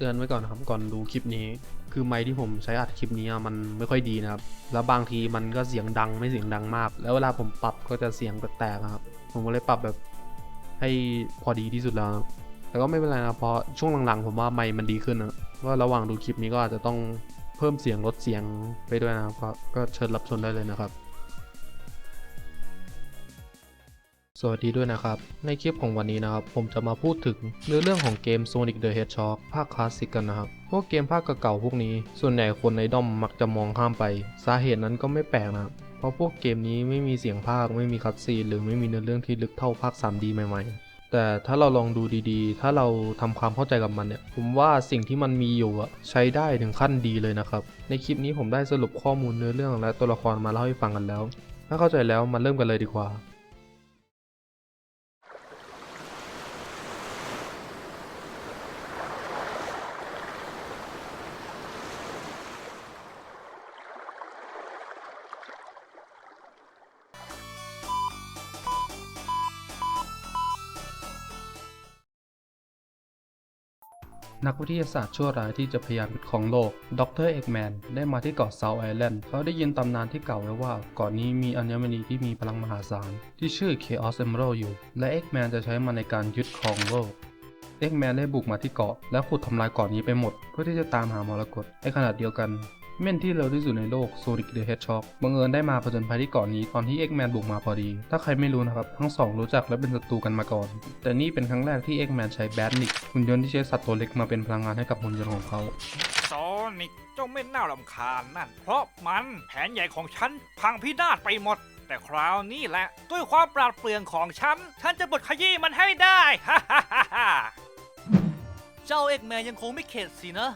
เตือนไว้ก่อนนะครับก่อนดูคลิปนี้ คือไมค์ที่ผมใช้อัดคลิปนี้มันไม่ค่อยดีนะครับ แล้วบางทีมันก็เสียงดังไม่เสียงดังมาก แล้วเวลาผมปรับก็จะเสียงแตกๆครับ ผมก็เลยปรับแบบให้พอดีที่สุดแล้ว แต่ก็ไม่เป็นไรนะเพราะช่วงหลังๆ ผมว่าไมค์มันดีขึ้นนะว่าระหว่างดูคลิปนี้ก็อาจจะต้องเพิ่มเสียงลดเสียงไปด้วยนะครับก็เชิญรับชมได้เลยนะครับ สวัสดีด้วยนะครับ ในคลิปของวันนี้นะครับ ผมจะมาพูดถึงเนื้อเรื่องของเกม Sonic the Hedgehog ภาคคลาสสิกกันนะครับ พวกเกมภาคเก่าๆพวกนี้ ส่วนใหญ่คนในด้อมมักจะมองข้ามไป สาเหตุนั้นก็ไม่แปลกนะครับ เพราะพวกเกมนี้ไม่มีเสียงภาค ไม่มีคัตซีนหรือไม่มีเนื้อเรื่องที่ลึกเท่าภาค 3D ใหม่ๆ แต่ถ้าเราลองดูดีๆ ถ้าเราทำความเข้าใจกับมันเนี่ย ผมว่าสิ่งที่มันมีอยู่อะใช้ได้ถึงขั้นดีเลยนะครับ ในคลิปนี้ผมได้สรุปข้อมูลเนื้อเรื่องและตัวละครมาเล่าให้ฟังกันแล้ว ถ้าเข้าใจแล้วมาเริ่มกันเลยดีกว่า นักวิทยาศาสตร์ชั่วร้ายที่จะพยายามยึดครองโลก ดรเอกแมน ได้มาที่เกาะเซาท์ไอแลนด์ เขาได้ยินตำนานที่กล่าวไว้ว่าเกาะนี้มีอัญมณีที่มีพลังมหาศาล ที่ชื่อ Chaos Emerald อยู่ และเอกแมนจะใช้มันในการยึดครองโลกเอ็กแมนได้บุกมาที่เกาะและขุดทำลายเกาะนี้ไปหมด เพื่อที่จะตามหามรกตในขณะเดียวกัน เม่นที่เร็วที่สุดในโลกโซนิกเดอะเฮดช็อกบังเอิญได้มาผจญภัยที่เกาะนี้ตอนที่เอ็กแมนบุกมาพอดี ถ้าใครไม่รู้นะครับ ทั้งสองรู้จักและเป็นศัตรูกันมาก่อน แต่นี่เป็นครั้งแรกที่เอ็กแมนใช้แบดนิกหุ่นยนต์ที่ใช้สัตว์ตัวเล็กมาเป็นพลังงานให้กับหุ่นยนต์ของเขาโซนิกเจ้าไม่น่ารำคาญนั่น เพราะมันแผนใหญ่ของฉันพังพินาศไปหมด แต่คราวนี้แหละด้วยความปราดเปรื่องของฉันฉันจะบดขยี้มันให้ได้ฮ่าฮ่าฮ่าฮ่าเจ้าเอกแมนยังคงไม่เข็ดสินะ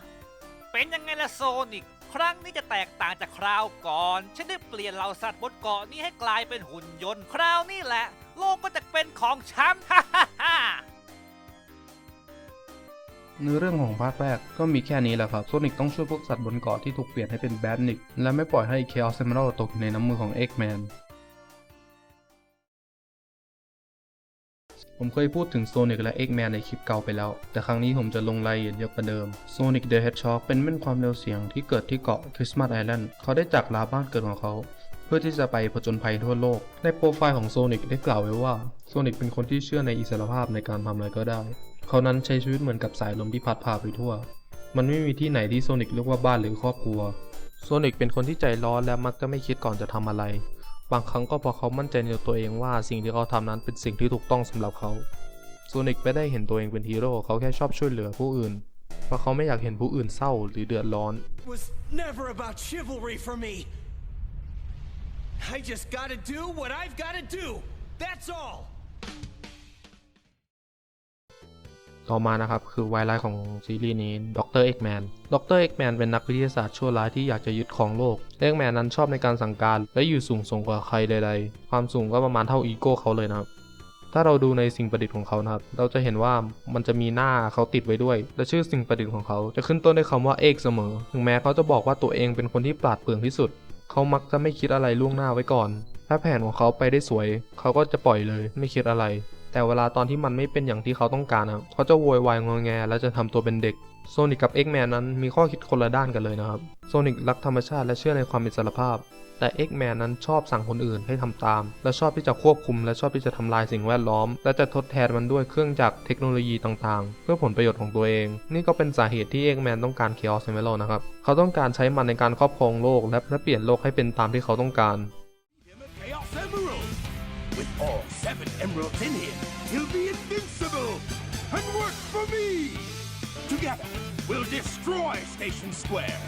เป็นยังไงล่ะโซนิก ครั้งนี้จะแตกต่างจากคราวก่อน ฉันได้เปลี่ยนเหล่าสัตว์บนเกาะนี้ให้กลายเป็นหุ่นยนต์ คราวนี้แหละ โลกก็จะเป็นของฉัน ฮ่าฮ่าฮ่า เนื้อเรื่องของภาคแรกก็มีแค่นี้แหละครับโซนิกต้องช่วยพวกสัตว์บนเกาะที่ถูกเปลี่ยนให้เป็นแบดนิกและไม่ปล่อยให้ Chaos Emerald ตกอยู่ในน้ำมือของเอ็กแมน ผมเคยพูดถึงโซนิกและ Eggman ในคลิปเก่าไปแล้ว แต่ครั้งนี้ผมจะลงรายละเอียดเยอะกว่าเดิม Sonic the Hedgehog เป็นแม่นความเร็วเสียงที่เกิดที่เกาะ Christmas Island เขาได้จากลาบ้านเกิดของเขา เพื่อที่จะไปผจญภัยทั่วโลก ในโปรไฟล์ของโซนิกได้กล่าวไว้ว่าโซนิกเป็นคนที่เชื่อในอิสรภาพในการทำอะไรก็ได้ เขานั้นใช้ชีวิตเหมือนกับสายลมที่พัดพาไปทั่ว มันไม่มีที่ไหนที่โซนิกเรียกว่าบ้านหรือครอบครัวโซนิกเป็นคนที่ใจร้อนและมักจะไม่คิดก่อนจะทำอะไร บางครั้งก็เพราะเขามั่นใจในตัวเองว่าสิ่งที่เขาทำนั้นเป็นสิ่งที่ถูกต้องสำหรับเขาโซนิกไม่ได้เห็นตัวเองเป็นฮีโร่เขาแค่ชอบช่วยเหลือผู้อื่น เพราะเขาไม่อยากเห็นผู้อื่นเศร้าหรือเดือดร้อน was never about chivalry for me. I just gotta do what I've gotta do. That's all. ต่อมานะครับคือไวไลท์ของซีรีส์นี้ด็อกเตอร์เอ็กแมนด็อกเตอร์เอ็กแมนเป็นนักวิทยาศาสตร์ชั่วร้ายที่อยากจะยึดครองโลกเอ็กแมนนั้นชอบในการสั่งการ และอยู่สูงส่งกว่าใครใดๆ ความสูงก็ประมาณเท่าอีโก้เขาเลยนะครับ ถ้าเราดูในสิ่งประดิษฐ์ของเขานะครับ เราจะเห็นว่ามันจะมีหน้าเขาติดไว้ด้วย และชื่อสิ่งประดิษฐ์ของเขาจะขึ้นต้นด้วยคำว่าเอกเสมอ ถึงแม้เขาจะบอกว่าตัวเองเป็นคนที่ปราดเปรื่องที่สุด เขามักจะไม่คิดอะไรล่วงหน้าไว้ก่อน ถ้าแผนของเขาไปได้สวย เขาก็จะปล่อยเลย ไม่คิดอะไร แต่เวลาตอนที่มันไม่เป็นอย่างที่เขาต้องการนะครับเขาจะโวยวายงอแงและจะทำตัวเป็นเด็กโซนิกกับเอ็กแมนนั้นมีข้อคิดคนละด้านกันเลยนะครับโซนิกรักธรรมชาติและเชื่อในความอิสรภาพ แต่เอ็กแมนนั้นชอบสั่งคนอื่นให้ทำตาม และชอบที่จะควบคุม และชอบที่จะทำลายสิ่งแวดล้อม และจะทดแทนมันด้วยเครื่องจักรเทคโนโลยีต่างๆ เพื่อผลประโยชน์ของตัวเอง นี่ก็เป็นสาเหตุที่เอ็กแมนต้องการ Chaos Emerald นะครับเขาต้องการใช้มันในการครอบครองโลก และเปลี่ยนโลกให้เป็นตามที่เขาต้องการ seven emeralds in him, he'll be invincible and work for me. Together, we'll destroy Station Square.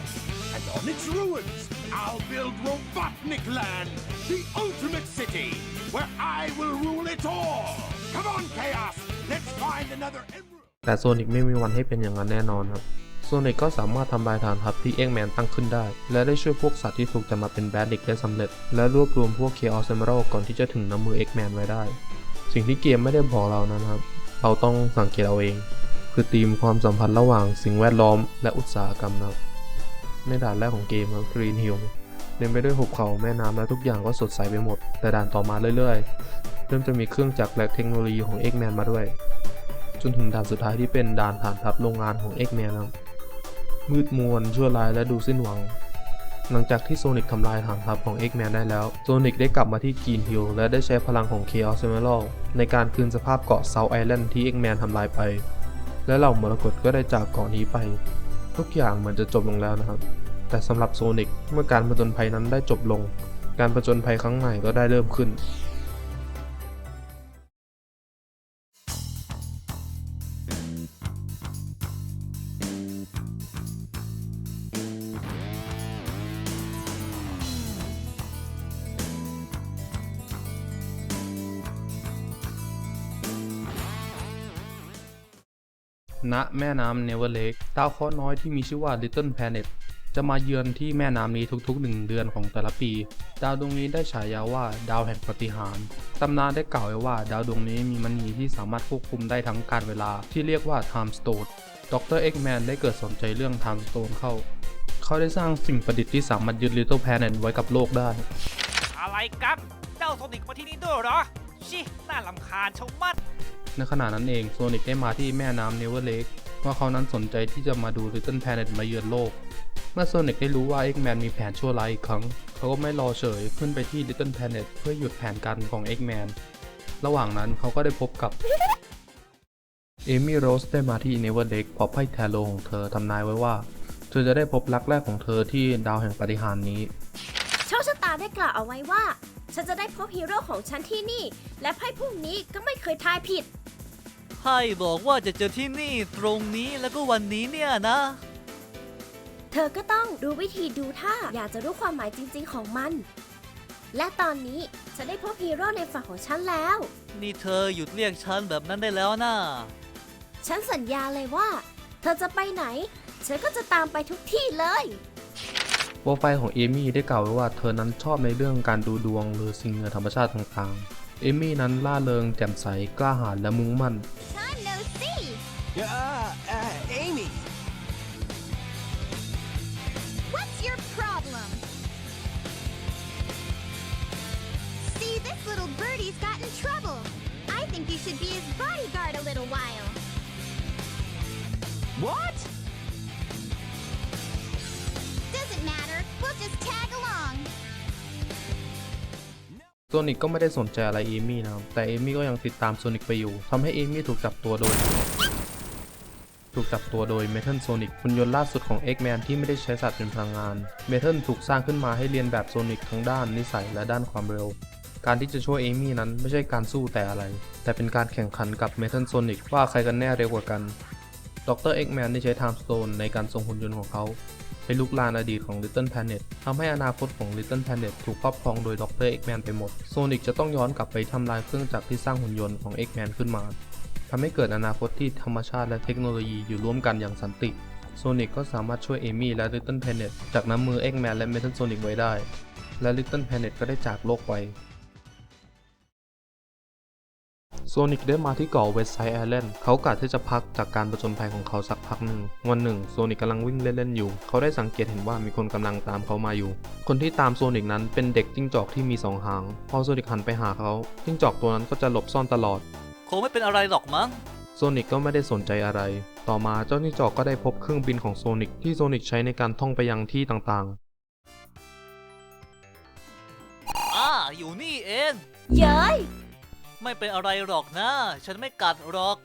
And on its ruins, I'll build Robotnik Land, the ultimate city, where I will rule it all. Come on, Chaos. Let's find another emerald. แต่โซนิกไม่มีวันให้เป็นอย่างนั้นแน่นอนครับ โซนิกก็สามารถทำลายฐานทัพที่เอ็กแมนตั้งขึ้นได้ และได้ช่วยพวกสัตว์ที่ถูกจับมาเป็นแบดดิกได้สำเร็จ และรวบรวมพวกเคออสเอเมอรัลก่อนที่จะถึงน้ำมือเอ็กแมนไว้ได้ สิ่งที่เกมไม่ได้บอกเรานะครับ เราต้องสังเกตเอาเอง คือธีมความสัมพันธ์ระหว่างสิ่งแวดล้อมและอุตสาหกรรมนะครับในด่านแรกของเกมครับ Green Hill เต็มไปด้วยหุบเขาแม่น้ำและทุกอย่างก็สดใสไปหมด แต่ด่านต่อมาเรื่อยๆ เริ่มจะมีเครื่องจักรและเทคโนโลยีของ Eggman มาด้วย จนถึงด่านสุดท้ายที่เป็นด่านฐานทัพโรงงานของ Eggman ครับ มืดมวนชั่วร้ายและดูสิ้นหวัง หลังจากที่โซนิกทำลายฐานทัพของ X-Man ได้แล้ว โซนิกได้กลับมาที่กรีนฮิลและได้ใช้พลังของ Chaos Emerald ในการคืนสภาพเกาะ South Island ที่ X-Man ทำลายไป และเหล่ามรกตก็ได้จากเกาะนี้ไป ทุกอย่างเหมือนจะจบลงแล้วนะครับ แต่สำหรับโซนิกเมื่อการผจญภัยนั้นได้จบลง การผจญภัยครั้งใหม่ก็ได้เริ่มขึ้น ณแม่น้ำเนเวอร์เลกดาวเคราะห์น้อยที่มีชื่อว่า Little Planet จะมาเยือนที่แม่น้ำนี้ทุกๆ 1 เดือนของแต่ละปี ดาวดวงนี้ได้ฉายาว่าดาวแห่งปฏิหารตำนานได้กล่าวไว้ว่าดาวดวงนี้มีมณีที่สามารถควบคุมได้ทั้งการเวลาที่เรียกว่า Time Stone ดร Eggman ได้เกิดสนใจเรื่อง Time Stone เข้า เขาได้สร้างสิ่งประดิษฐ์ที่สามารถยึด Little Planet ไว้กับโลกได้ อะไรกันเจ้าโซนิกมาที่นี่ด้วยเหรอ ชิ น่าลำคาญชะมัด ในขณะนั้นเองโซนิกได้มาที่แม่น้ำเนเวอร์เลกว่าเขานั้นสนใจที่จะมาดู Little Planet มาเยือนโลก เมื่อโซนิกได้รู้ว่า Eggman มีแผนชั่วร้ายอีกครั้ง เขาก็ไม่รอเฉยขึ้นไปที่ Little Planet เพื่อหยุดแผนการของ Eggman ระหว่างนั้นเขาก็ได้พบกับเอมี่โรสได้มาที่เนเวอร์เลกเพราะไพ่แทโลของเธอทำนายไว้ว่า เธอจะได้พบรักแรกของเธอที่ดาวแห่งปาฏิหารินี้ ได้กล่าวเอาไว้ว่า ฉันจะได้พบฮีโร่ของฉันที่นี่ และไพ่พวกนี้ก็ไม่เคยทายผิด ไพ่บอกว่าจะเจอที่นี่ตรงนี้แล้วก็วันนี้เนี่ยนะ เธอก็ต้องดูวิธีดูท่าอยากจะรู้ความหมายจริง ๆ ของมัน และตอนนี้ฉันได้พบฮีโร่ในฝั่งของฉันแล้ว นี่เธอหยุดเรียกฉันแบบนั้นได้แล้วนะฉันสัญญาเลยว่า เธอจะไปไหน ฉันก็จะตามไปทุกที่เลย โปรไฟล์ของเอมี่ได้กล่าวไว้ว่าเธอนั้นชอบในเรื่องการดูดวงหรือสิ่งเหนือธรรมชาติต่างๆ เอมี่นั้นล่าเริงแจ่มใสกล้าหาญและมุ่งมั่น Time no see Uh, uh, Amy. What's your problem? See, this little birdie's got in trouble. I think you should be his bodyguard a little while. What? ซนิกก็ไม่ได้สนใจอะไรเอมี่นะครับ แต่เอมี่ก็ยังติดตามโซนิกไปอยู่ทำให้เอมี่ถูกจับตัวโดย ถูกจับตัวโดยเมทัลโซนิกหุ่นยนต์ล่าสุดของ X-Man ที่ไม่ได้ใช้สัตว์เป็นพลังงาน เมทัลถูกสร้างขึ้นมาให้เรียนแบบโซนิกทั้งด้านนิสัยและด้านความเร็ว การที่จะช่วยเอมี่นั้นไม่ใช่การสู้แต่อะไร แต่เป็นการแข่งขันกับเมทัลโซนิกว่าใครกันแน่เร็วกว่ากันดร X-Man ได้ใช้ Time Stone ในการส่งหุ่นยนต์ของเขา ไปลุกลานอดีตของ Little Planet ทำให้อนาคตของ Little Planet ถูกครอบครองโดยด็อกเตอร Eggman ไปหมด โซนิกจะต้องย้อนกลับไปทำลายเครื่องจักรที่สร้างหุ่นยนต์ของ Eggman ขึ้นมา ทำให้เกิดอนาคตที่ธรรมชาติและเทคโนโลยีอยู่ร่วมกันอย่างสันติ โซนิกก็สามารถช่วยเอมี่และ Little Planet จากน้ำมือ Eggman และ Metal Sonic ไว้ได้ และ Little Planet ก็ได้จากโลกไป ซนิกได้มาที่เกาะเวสไซด์ไอแลนด์เขากะที่จะพักจากการประจนภัยของเขาสักพักหนึ่ง วันหนึ่งโซนิกกำลังวิ่งเล่นๆอยู่ เขาได้สังเกตเห็นว่ามีคนกำลังตามเขามาอยู่ คนที่ตามโซนิกนั้นเป็นเด็กจิ้งจอกที่มีสองหาง พอโซนิกหันไปหาเขา จิ้งจอกตัวนั้นก็จะหลบซ่อนตลอด คงไม่เป็นอะไรหรอกมั้ง โซนิกก็ไม่ได้สนใจอะไร ต่อมาเจ้าจิ้งจอกก็ได้พบเครื่องบินของโซนิกที่โซนิกใช้ในการท่องไปยังที่ต่างอ่าอยู่นี่เอง เย้ย ไม่เป็นอะไรหรอกนะ ฉันไม่กัดหรอก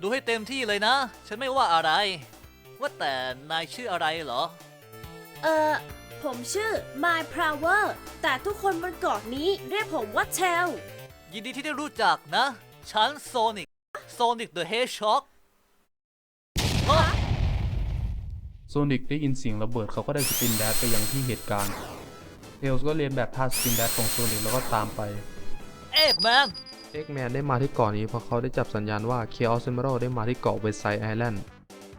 ดูให้เต็มที่เลยนะ ฉันไม่ว่าอะไร ว่าแต่นายชื่ออะไรเหรอ เออผมชื่อ My Power แต่ทุกคนบนเกาะนี้เรียกผมว่าเชลยินดีที่ได้รู้จักนะ ฉันโซนิก โซนิกเดอะเฮชช็อก ๆ โซ นิกได้ยินเสียงระเบิดเขาก็ได้สปินแดดไปยังที่เหตุการณ์เทลส์ก็เรียนแบบท่าสปินแดดของโซนิกแล้วก็ตามไป เอกแมนเอ็กแมนได้มาที่เกาะนี้เพราะเขาได้จับสัญญาณว่า Chaos Emerald ได้มาที่เกาะเวสไซด์ไอแลนด์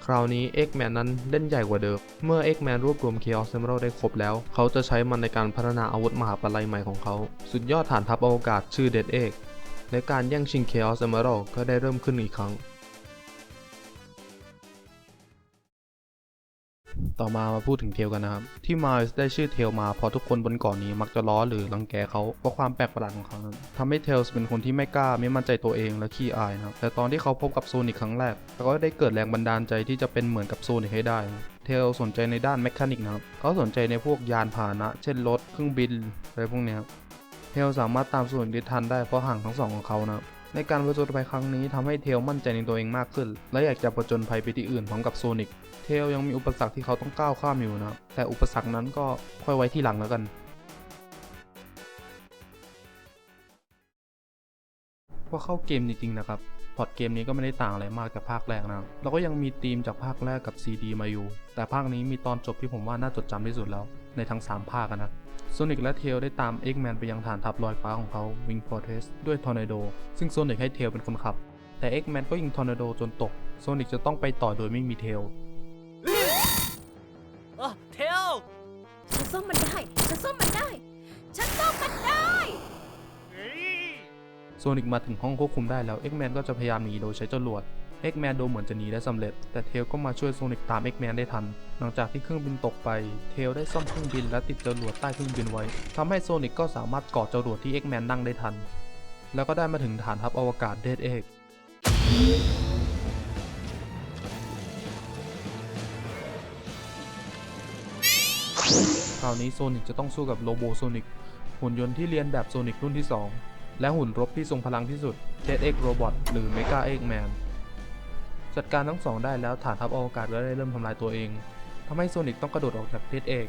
คราวนี้เอ็กแมนนั้นเล่นใหญ่กว่าเดิม เมื่อเอ็กแมนรวบรวม Chaos Emerald ได้ครบแล้ว เขาจะใช้มันในการพัฒนาอาวุธมหาปลัยใหม่ของเขา สุดยอดฐานทัพอวกาศชื่อเดดเอกและการแย่งชิง Chaos Emerald ก็ได้เริ่มขึ้นอีกครั้ง ต่อมามาพูดถึงเทลกันนะครับ ที่มาได้ชื่อเทลมาเพราะทุกคนบนเกาะนนี้มักจะล้อหรือรังแกเขาเพราะความแปลกประหลาดของเขานะครับทำให้เทลเป็นคนที่ไม่กล้าไม่มั่นใจตัวเองและขี้อายนะครับแต่ตอนที่เขาพบกับโซนิกครั้งแรกเขาก็ได้เกิดแรงบันดาลใจที่จะเป็นเหมือนกับโซนิกให้ได้นะเทลสนใจในด้านแมคานิกนะครับเขาสนใจในพวกยานพาหนะ เช่นรถเครื่องบินอะไรพวกนี้ครับเทลสามารถตามโซนิกได้ทันได้เพราะห่างทั้งสองของเขานะครับ ในการผจญภัยครั้งนี้ทำให้เทลมั่นใจในตัวเองมากขึ้น และอยากจะผจญภัยไปที่อื่นพร้อมกับโซนิกเทลยังมีอุปสรรคที่เขาต้องก้าวข้ามอยู่นะ แต่อุปสรรคนั้นก็ค่อยไว้ที่หลังแล้วกัน พอเข้าเกมจริงๆนะครับพอร์ตเกมนี้ก็ไม่ได้ต่างอะไรมากจากภาคแรกนะเราก็ยังมีธีมจากภาคแรกกับ CD มาอยู่ แต่ภาคนี้มีตอนจบที่ผมว่าน่าจดจำที่สุดแล้วในทั้ง 3 ภาคนะ โซนิกและเทลได้ตามเอ็กแมนไปยังฐานทัพลอยฟ้าของเขา Wing Fortress ด้วยทอร์นาโดซึ่งโซนิกให้เทลเป็นคนขับ แต่เอ็กแมนก็ยิงทอร์นาโดจนตกโซนิกจะต้องไปต่อโดยไม่มีเทลเออเทลฉันซ่อมมันได้ ฉันซ่อมมันได้ ฉันซ่อมมันได้เฮ้ยโซนิกมาถึงห้องควบคุมได้แล้วเอ็กแมนก็จะพยายามหนีโดยใช้จรวด เอ็กแมนดูเหมือนจะหนีได้สำเร็จ แต่เทลก็มาช่วยโซนิกตามเอ็กแมนได้ทัน หลังจากที่เครื่องบินตกไป เทลได้ซ่อมเครื่องบินและติดจรวดใต้เครื่องบินไว้ทำให้โซนิกก็สามารถเกาะจรวดที่เอ็กแมนนั่งได้ทัน แล้วก็ได้มาถึงฐานทัพอวกาศเดดเอ็กคราวนี้โซนิกจะต้องสู้กับโลโบโซนิกหุ่นยนต์ที่เรียนแบบโซนิกรุ่นที่ 2 และหุ่นรบที่ทรงพลังที่สุด Dead Egg Robot หรือ Mega Egg Man จัดการทั้งสองได้แล้วฐานทัพอวกาศก็ได้เริ่มทำลายตัวเองทำให้โซนิกต้องกระโดดออกจาก Dead Egg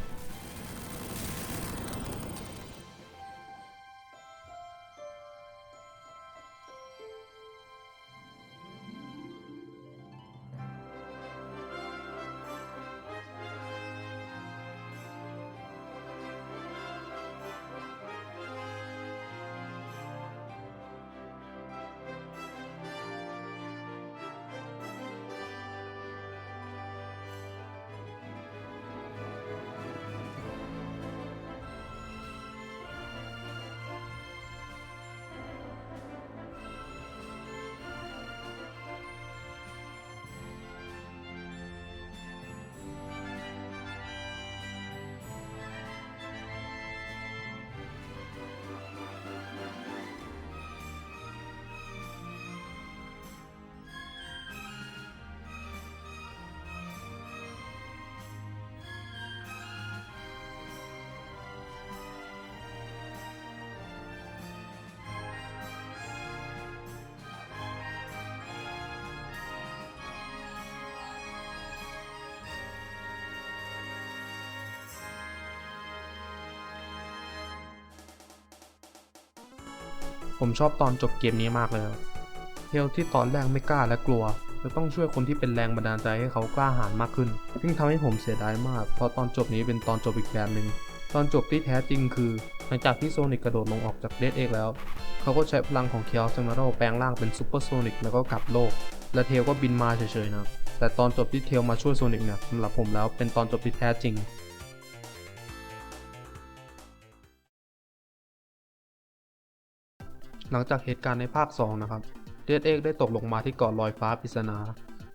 ผมชอบตอนจบเกมนี้มากเลยเทลที่ตอนแรกไม่กล้าและกลัวจะต้องช่วยคนที่เป็นแรงบันดาลใจให้เขากล้าหาญมากขึ้นซึ่งทำให้ผมเสียดายมาก เพราะตอนจบนี้เป็นตอนจบอีกแบบหนึ่งตอนจบที่แท้จริงคือ หลังจากที่โซนิกกระโดดลงออกจากเดดเอกแล้ว เขาก็ใช้พลังของเคียวซัมเมโรแปลงร่างเป็นซูเปอร์โซนิกแล้วก็กลับโลก และเทลก็บินมาเฉยๆนะแต่ตอนจบที่เทลมาช่วยโซนิกเนี่ยสำหรับผมแล้วเป็นตอนจบที่แท้จริง หลังจากเหตุการณ์ในภาค 2 นะครับเดดเอกได้ตกลงมาที่เกาะลอยฟ้าปริศนา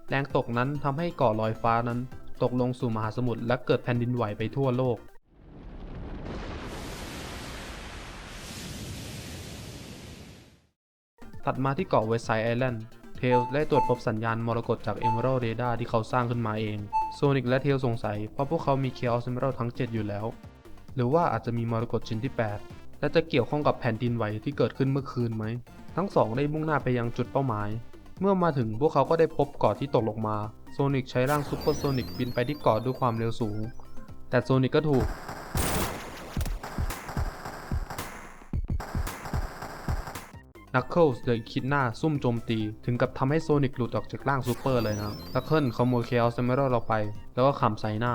แรงตกนั้นทำให้เกาะลอยฟ้านั้น ตกลงสู่มหาสมุทรและเกิดแผ่นดินไหวไปทั่วโลกตัดมาที่เกาะเวสไซด์ไอแลนด์เทลได้ตรวจพบสัญญาณมรกตจาก Emerald Radar ที่เขาสร้างขึ้นมาเอง โซนิกและเทลสงสัยเพราะพวกเขามี Chaos Emerald ทั้ง 7 อยู่แล้ว หรือว่าอาจจะมีมรกตชิ้นที่ 8 และจะเกี่ยวข้องกับแผ่นดินไหวที่เกิดขึ้นเมื่อคืนไหม ทั้งสองได้มุ่งหน้าไปยังจุดเป้าหมาย เมื่อมาถึงพวกเขาก็ได้พบเกาะที่ตกลงมา โซนิกใช้ร่างซูเปอร์โซนิกบินไปที่เกาะด้วยความเร็วสูง แต่โซนิกก็ถูกนักเคิลส์เดอะคิดหน้าซุ่มโจมตี ถึงกับทำให้โซนิกหลุดออกจากร่างซูเปอร์เลยนะนักเคิลขโมยเคอสเซมเมอร์เราไป แล้วก็ขำใส่หน้า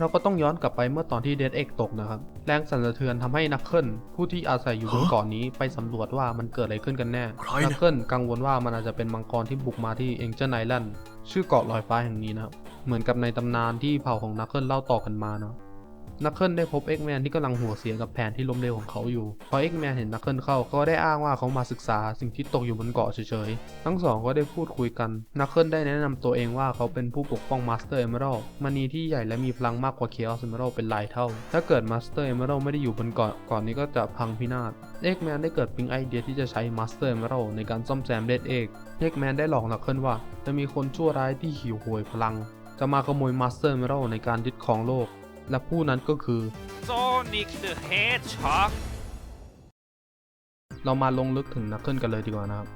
เราก็ต้องย้อนกลับไปเมื่อตอนที่เดดเอ็กตกนะครับ แรงสั่นสะเทือนทำให้นักเคิลผู้ที่อาศัยอยู่บนเกาะนนี้ไปสำรวจว่ามันเกิดอะไรขึ้นกันแน่ใครนะนักเคิลกังวลว่ามันอาจจะเป็นมังกรที่บุกมาที่เองเจอร์ไนแลนด์ชื่อเกาะลอยฟ้าแห่งนี้นะครับ เหมือนกับในตำนานที่เผ่าของนักเคิลเล่าต่อกันมาเนาะ นักเคิลได้พบเอ็กแมนที่กำลังหัวเสียกับแผนที่ล้มเหลวของเขาอยู่ พอเอ็กแมนเห็นนักเคิลเข้าก็ได้อ้างว่าเขามาศึกษาสิ่งที่ตกอยู่บนเกาะเฉยๆ ทั้งสองก็ได้พูดคุยกันนักเคิลได้แนะนำตัวเองว่าเขาเป็นผู้ปกป้องมาสเตอร์เอเมอรัลมณีที่ใหญ่และมีพลังมากกว่าเคออสเอเมอรัลเป็นหลายเท่า ถ้าเกิดมาสเตอร์เอเมอรัลไม่ได้อยู่บนเกาะก่อนนี้ก็จะพังพินาศเอ็กแมนได้เกิดปิ๊งไอเดียที่จะใช้มาสเตอร์เอเมอรัลในการซ่อมแซมเดดเอ็กเอ็กแมนได้หลอกนักเคิลว่า จะมีคนชั่วร้ายที่หิวโหยพลัง จะมาขโมยมาสเตอร์เอเมอรัลในการยึดครองโลก และผู้นั้นก็คือโซนิกเดอะเฮดช็อกเรามาลงลึกถึงนักเคิลกันเลยดีกว่านะครับ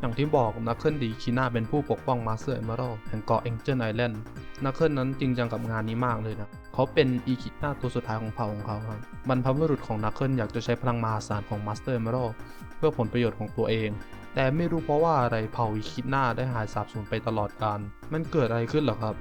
อย่างที่บอกนักเคิลดีคีน่าเป็นผู้ปกป้องมาสเตอร์เอเมอรัลแห่งเกาะเอ็งเจิลไอแลนด์นักเคิลนั้นจริงจังกับงานนี้มากเลยนะ เขาเป็นอีคิน่าตัวสุดท้ายของเผ่าของเขาครับบรรพบุรุษของนักเคิลอยากจะใช้พลังมหาศาลของมาสเตอร์เอเมอรัลเพื่อผลประโยชน์ของตัวเองแต่ไม่รู้เพราะว่าอะไรเผ่าอีคิน่าได้หายสาบสูญไปตลอดกาลมันเกิดอะไรขึ้นเหรอครับ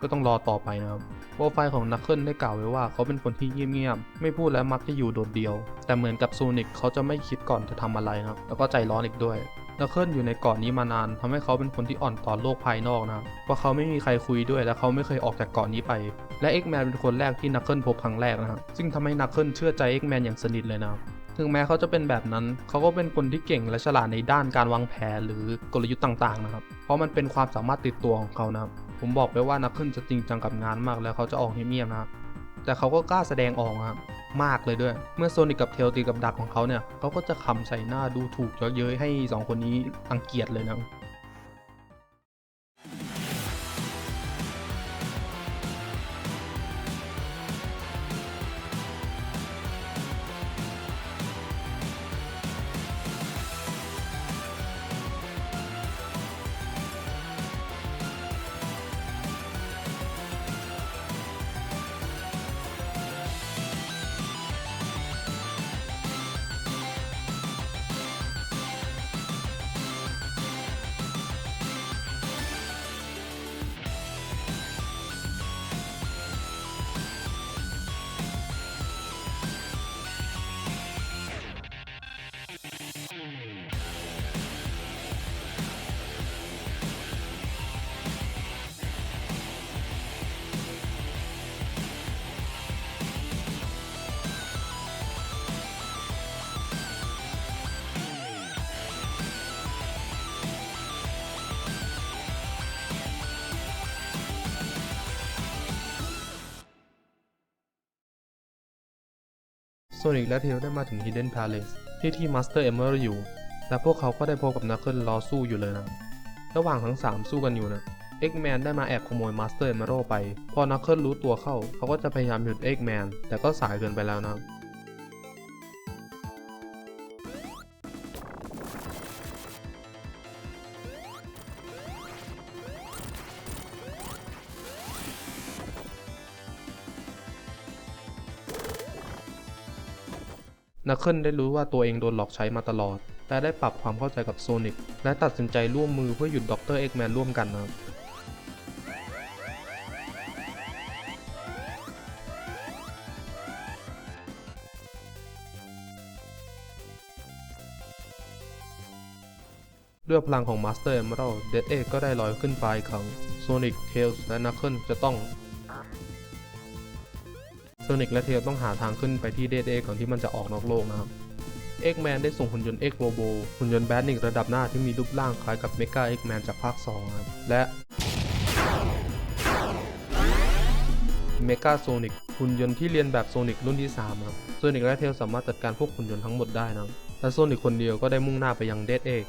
ก็ต้องรอต่อไปนะครับโปรไฟล์ของนักเคิลได้กล่าวไว้ว่าเขาเป็นคนที่เงียบๆไม่พูดและมักจะอยู่โดดเดี่ยว แต่เหมือนกับโซนิกเขาจะไม่คิดก่อนจะทำอะไรครับแล้วก็ใจร้อนอีกด้วยนักเคิลอยู่ในเกาะนนี้มานานทำให้เขาเป็นคนที่อ่อนต่อโลกภายนอกนะครับเพราะเขาไม่มีใครคุยด้วยและเขาไม่เคยออกจากเกาะนนี้ไป และเอ็กแมนเป็นคนแรกที่นักเคิลพบครั้งแรกนะครับซึ่งทำให้นักเคิลเชื่อใจเอ็กแมนอย่างสนิทเลยนะถึงแม้เขาจะเป็นแบบนั้น เขาก็เป็นคนที่เก่งและฉลาดในด้านการวางแผนหรือกลยุทธ์ต่างๆนะครับ เพราะมันเป็นความสามารถติดตัวของเขานะครับ ผมบอกไปว่านักขึ้นจะจริงจังกับงานมากแล้วเขาจะออกเงียบๆนะครับแต่เขาก็กล้าแสดงออกนะครับมากเลยด้วย เมื่อโซนิกกับเทลตีกับดักของเขาเนี่ยเขาก็จะขำใส่หน้าดูถูกเยอะเย้ยให้สองคนนี้อังเกียจเลยนะ โซนิกและเทลได้มาถึง Hidden Palace ที่ที่มัสเตอร์เอเมอร์อยู่ และพวกเขาก็ได้พบกับนักเคิลรอสู้อยู่เลยนะ ระหว่างทั้ง 3 สู้กันอยู่นะเอ็กแมนได้มาแอบขโมยมัสเตอร์เอเมอร์ไป พอนักเคิลรู้ตัวเข้า เขาก็จะพยายามหยุดเอ็กแมนแต่ก็สายเกินไปแล้วนะ นักเคิลได้รู้ว่าตัวเองโดนหลอกใช้มาตลอดแต่ได้ปรับความเข้าใจกับโซนิกและตัดสินใจร่วมมือเพื่อหยุดด็อกเตอร์เอ็กแมนร่วมกันนะครับด้วยพลังของ Master Emerald Dead Egg ก็ได้ลอยขึ้นฟ้าอีกครั้ง Sonic Tails และ Knuckles จะต้อง โซนิกและเทลต้องหาทางขึ้นไปที่เดดเอ็กก่อนที่มันจะออกนอกโลกนะครับเอ็กแมนได้ส่งหุ่นยนต์เอ็กโรโบหุ่นยนต์แบทนิกระดับหน้าที่มีรูปร่างคล้ายกับเมกาเอ็กแมนจากภาค2ครับและเมกาโซนิกหุ่นยนต์ที่เรียนแบบโซนิกรุ่นที่3ครับโซนิกและเทลสามารถจัดการพวกหุ่นยนต์ทั้งหมดได้นะและโซนิกคนเดียวก็ได้มุ่งหน้าไปยังเดดเอ็ก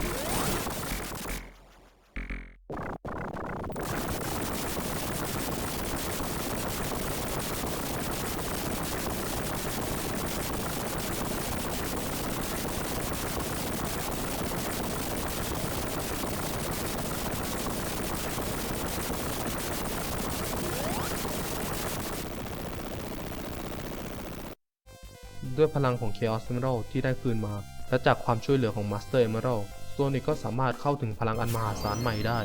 ด้วยพลังของ Chaos Emerald ที่ได้คืนมา และจากความช่วยเหลือของ Master Emerald Sonic ก็สามารถเข้าถึงพลังอันมหาศาลใหม่ได้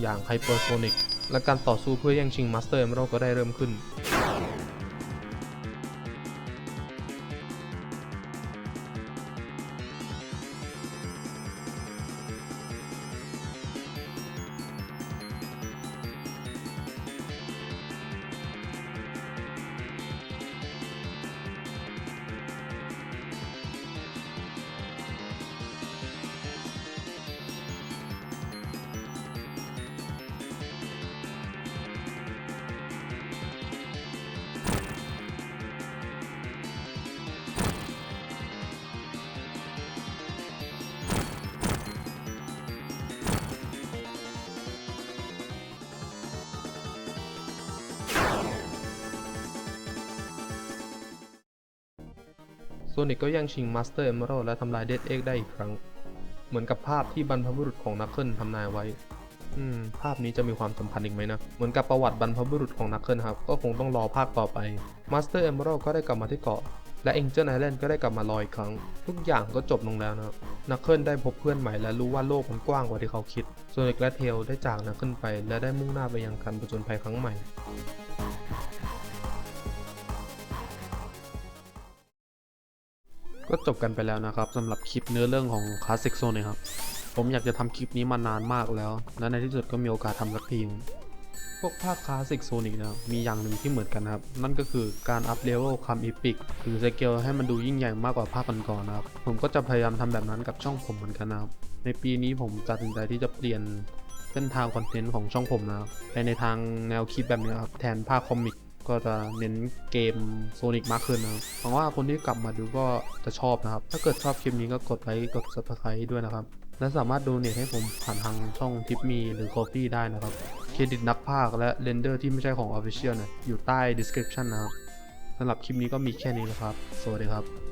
อย่าง Hyper Sonic และการต่อสู้เพื่อแย่งชิง Master Emerald ก็ได้เริ่มขึ้น นิกก็ยังชิงมาสเตอร์เอเมอรัลและทำลายเดดเอ็กได้อีกครั้ง เหมือนกับภาพที่บรรพบุรุษของนักเคิลทำนายไว้ อืม ภาพนี้จะมีความสำคัญอีกไหมนะ เหมือนกับประวัติบรรพบุรุษของนักเคิลครับ ก็คงต้องรอภาคต่อไปมาสเตอร์เอเมอรัลก็ได้กลับมาที่เกาะ และเอ็งเจิลไอแลนด์ก็ได้กลับมาลอยอีกครั้ง ทุกอย่างก็จบลงแล้วนะนักเคิลได้พบเพื่อนใหม่และรู้ว่าโลกมันกว้างกว่าที่เขาคิดโซนิกและเทลได้จากนักเคิลไป และได้มุ่งหน้าไปยังการผจญภัยครั้งใหม่ ก็จบกันไปแล้วนะครับสำหรับคลิปเนื้อเรื่องของคลาสสิกโซนครับ ผมอยากจะทำคลิปนี้มานานมากแล้วและในที่สุดก็มีโอกาสทำสักทีพวกภาคคลาสสิกโซนิกนะมีอย่างหนึ่งที่เหมือนกันนะครับ นั่นก็คือการอัพเลเวลคำอีพิกหรือสเกลให้มันดูยิ่งใหญ่มากกว่าภาคก่อนๆนะครับ ผมก็จะพยายามทำแบบนั้นกับช่องผมเหมือนกันนะครับ ในปีนี้ผมตัดสินใจที่จะเปลี่ยนเส้นทางคอนเทนต์ของช่องผมนะครับไปในทางแนวคลิปแบบนี้ครับแทนภาคคอมิก ก็จะเน้นเกมโซนิกมากขึ้นนะครับหวังว่าคนที่กลับมาดูก็จะชอบนะครับ ถ้าเกิดชอบคลิปนี้ก็กดไลค์กดซับสไคร b ์ด้วยนะครับ และสามารถดูเนทให้ผมผ่านทางช่องทิปมีหรือคอฟฟี่ได้นะครับ เครดิตนักพากและเรนเดอร์ที่ไม่ใช่ของ Official เนี่ยอยู่ใต้ description นะครับสำหรับคลิปนี้ก็มีแค่นี้นะครับ สวัสดีครับ